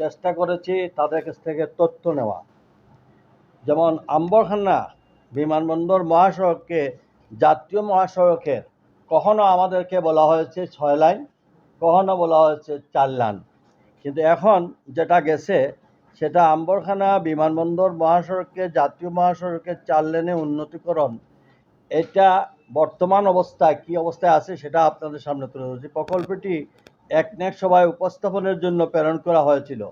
চেষ্টা করেছি তাদের কাছ থেকে তথ্য নেওয়া। যেমন আম্বরখানা বিমানবন্দর মহাসড়ককে, জাতীয় মহাসড়কের, কখনো আমাদেরকে বলা হয়েছে ছয় লাইন, কখনো বলা হয়েছে চার লাইন। কিন্তু এখন যেটা গেছে, সেটা আম্বরখানা বিমানবন্দর মহাসড়ককে, জাতীয় মহাসড়কের চার লেনে উন্নতিকরণ, এটা বর্তমান অবস্থায় কি অবস্থায় আছে সেটা আপনাদের সামনে তুলে ধরছি। প্রকল্পটি একনেক সভায় উপস্থাপনের জন্য প্রেরণ করা হয়েছিল।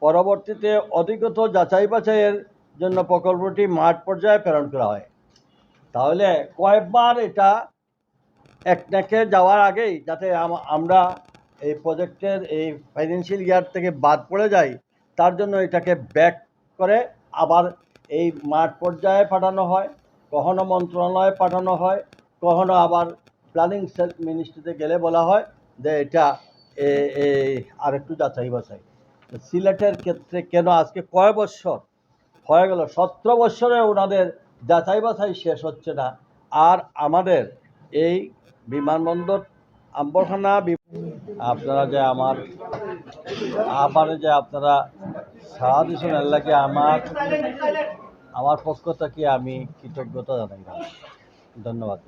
পরবর্তীতে অধিকত যাচাই বাছাইয়ের জন্য প্রকল্পটি মাঠ পর্যায়ে প্রেরণ করা হয়। তাহলে কয়েকবার এটা একনেকে যাওয়ার আগেই যাতে আম- আমরা এই প্রজেক্টের এই ফাইন্যান্সিয়াল ইয়ার থেকে বাদ পড়ে যাই, তার জন্য এটাকে ব্যাক করে আবার এই মাঠ পর্যায়ে পাঠানো হয়, কখনো মন্ত্রণালয়ে পাঠানো হয়, কখনো আবার প্ল্যানিং সেল মিনিস্ট্রিতে গেলে বলা হয়। যে এটা এ- এই আরেকটু যাচাই বাছাই। সিলেটের ক্ষেত্রে কেন আজকে কয় বছর হয়ে গেল? সতেরো বছরে ওনাদের যাচাই বাছাই শেষ হচ্ছে না। আর আমাদের এই বিমানবন্দর আম্বরখানা আপনারা যে আমার, আবারে যে আপনারা সারা দিচ্ছেন আল্লাহকে আমার আমার পক্ষ থেকে আমি কৃতজ্ঞতা জানাই। ধন্যবাদ।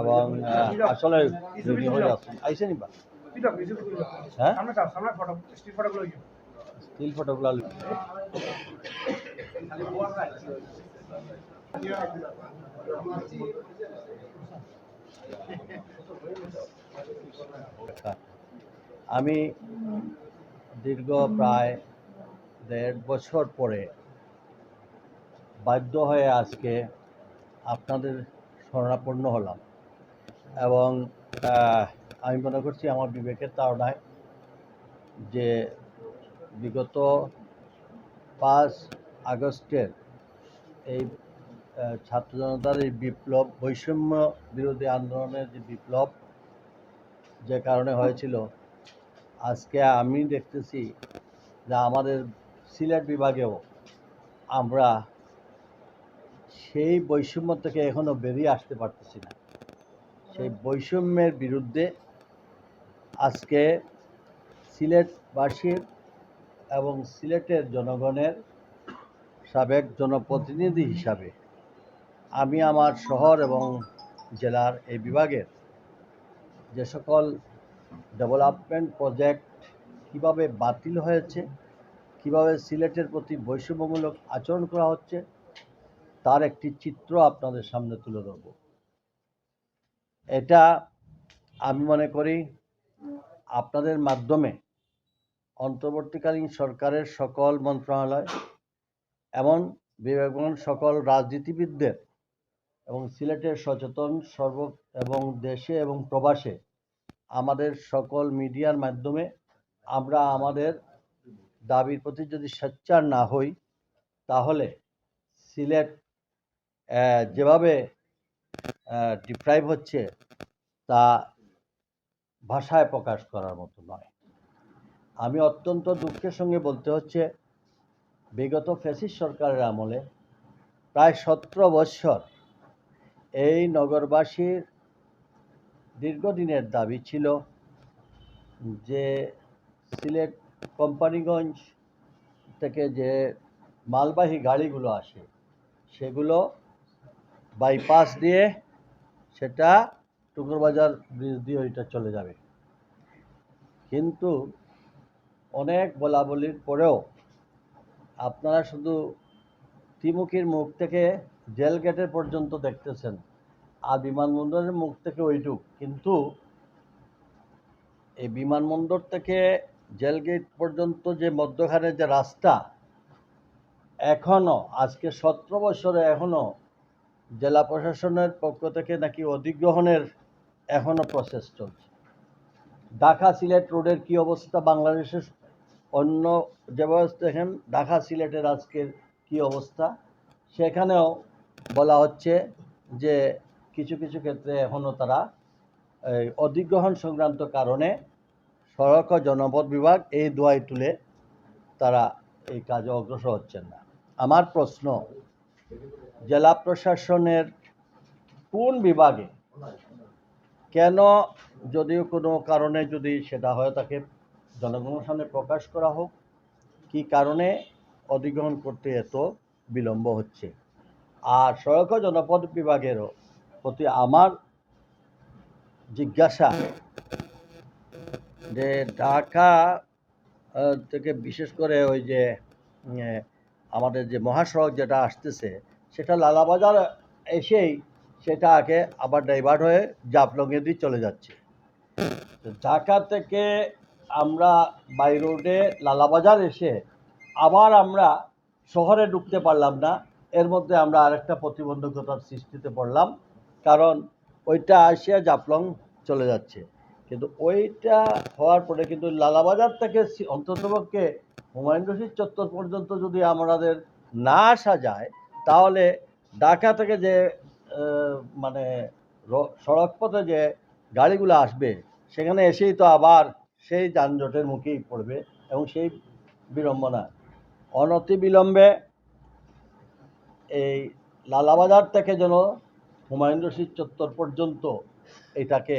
এবং আসলে রেডি হয়ে আসুন আইসে নিবা হ্যাঁ? স্টিল ফটোগুলো আমি দীর্ঘ প্রায় দেড় বছর পরে বাধ্য হয়ে আজকে আপনাদের শরণাপন্ন হলাম। এবং আমি মনে করছি আমার বিবেকের তাড়নায় যে বিগত পাঁচ আগস্টের এই ছাত্র জনতার এই বিপ্লব, বৈষম্য বিরোধী আন্দোলনের যে বিপ্লব যে কারণে হয়েছিল, আজকে আমি দেখতেছি যে আমাদের সিলেট বিভাগেও আমরা সেই বৈষম্য থেকে এখনও বেরিয়ে আসতে পারতেছি না। সেই বৈষম্যের বিরুদ্ধে আজকে সিলেটবাসীর এবং সিলেটের জনগণের সাবেক জনপ্রতিনিধি হিসাবে আমি আমার শহর এবং জেলার এই বিভাগের যে সকল ডেভেলপমেন্ট প্রজেক্ট কীভাবে বাতিল হয়েছে, কীভাবে সিলেটের প্রতি বৈষম্যমূলক আচরণ করা হচ্ছে, তার একটি চিত্র আপনাদের সামনে তুলে ধরব। এটা আমি মনে করি আপনাদের মাধ্যমে অন্তর্বর্তীকালীন সরকারের সকল মন্ত্রণালয় এমন বিবেকবান সকল রাজনীতিবিদদের এবং সিলেটের সচেতন সর্ব এবং দেশে এবং প্রবাসে আমাদের সকল মিডিয়ার মাধ্যমে আমরা আমাদের দাবির প্রতি যদি সোচ্চার না হই, তাহলে সিলেট যেভাবে ডিপ্রাইভ হচ্ছে তা ভাষায় প্রকাশ করার মতো নয়। আমি অত্যন্ত দুঃখের সঙ্গে বলতে হচ্ছে, বিগত ফ্যাসিস্ট সরকারের আমলে প্রায় সতেরো বৎসর এই নগরবাসীর দীর্ঘদিনের দাবি ছিল যে সিলেট কোম্পানিগঞ্জ থেকে যে মালবাহী গাড়িগুলো আসে, সেগুলো বাইপাস দিয়ে সেটা টুকুরবাজার ব্রিজ দিয়ে ওইটা চলে যাবে। কিন্তু অনেক বলাবলির পরেও আপনারা শুধু ত্রিমুখীর মুখ থেকে জেল গেটের পর্যন্ত দেখতেছেন, আর বিমানবন্দরের মুখ থেকে ওইটুক। কিন্তু এই বিমানবন্দর থেকে জেল গেট পর্যন্ত যে মধ্যখানে যে রাস্তা এখনও আজকে সতেরো বছরে এখনও জেলা প্রশাসনের পক্ষ থেকে নাকি অধিগ্রহণের এখনও প্রসেস চলছে। ঢাকা সিলেট রোডের কি অবস্থা বাংলাদেশের? অন্য যে ব্যবস্থা দেখেন, ঢাকা সিলেটের আজকের কি অবস্থা? সেখানেও বলা হচ্ছে যে কিছু কিছু ক্ষেত্রে এখনও তারা অধিগ্রহণ সংক্রান্ত কারণে সড়ক ও জনপথ বিভাগ এই দোয়াই তুলে তারা এই কাজে অগ্রসর হচ্ছেন না। আমার প্রশ্ন জেলা প্রশাসনের কোন বিভাগে? কেন যদিও কোনো কারণে যদি সেটা হয়, তাকে জনগণের সামনে প্রকাশ করা হোক। কী কারণে? অধিগ্রহণ করতে এত বিলম্ব হচ্ছে। আর সড়ক জনপদ বিভাগেরও প্রতি আমার জিজ্ঞাসা যে ঢাকা থেকে বিশেষ করে ওই যে আমাদের যে মহাসড়ক যেটা আসতেছে সেটা লালাবাজার এসেই সেটা আগে আবার ডাইভার্ট হয়ে জাফলংয়ের দিকে চলে যাচ্ছে। ঢাকা থেকে আমরা বাই রোডে লালাবাজার এসে আবার আমরা শহরে ঢুকতে পারলাম না। এর মধ্যে আমরা আরেকটা প্রতিবন্ধকতার সৃষ্টিতে পড়লাম, কারণ ওইটা আসিয়া জাফলং চলে যাচ্ছে। কিন্তু ওইটা হওয়ার পরে কিন্তু লালাবাজার থেকে অন্ততপক্ষে হুমায়ুন রশিদ চত্বর পর্যন্ত যদি আমাদের না আসা যায় তাহলে ঢাকা থেকে যে মানে র- সড়ক পথে যে গাড়িগুলো আসবে, সেখানে এসেই তো আবার সেই যানজটের মুখেই পড়বে এবং সেই বিড়ম্বনা। অনতি বিলম্বে এই লালাবাজার থেকে যেন হুমায়ুন রশিদ চত্বর পর্যন্ত এটাকে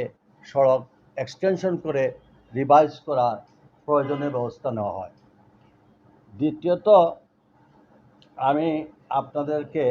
সড়ক এক্সটেনশন করে রিভাইজ করা প্রয়োজনীয় ব্যবস্থা নেওয়া হয়। দ্বিতীয়ত, আমি আপনাদেরকে